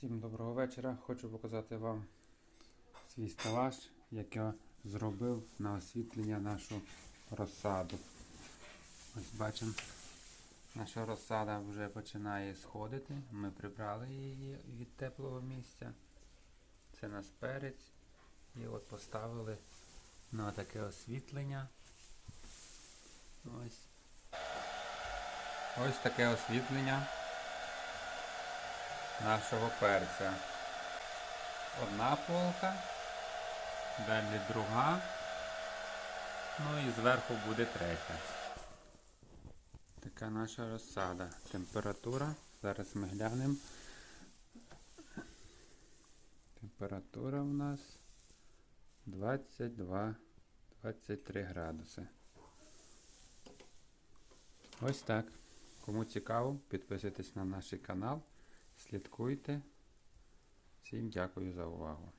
Всім доброго вечора. Хочу показати вам свій стелаж, як я зробив на освітлення нашу розсаду. Ось бачимо, наша розсада вже починає сходити. Ми прибрали її від теплого місця. Це наш перець. І от поставили на таке освітлення. Ось. Ось таке освітлення нашого перця. Одна полка, далі друга, ну і зверху буде третя. Така наша розсада. Температура. Зараз ми глянемо. Температура у нас 22-23 градуси. Ось так. Кому цікаво, підписуйтесь на наш канал, слідкуйте. Всім дякую за увагу.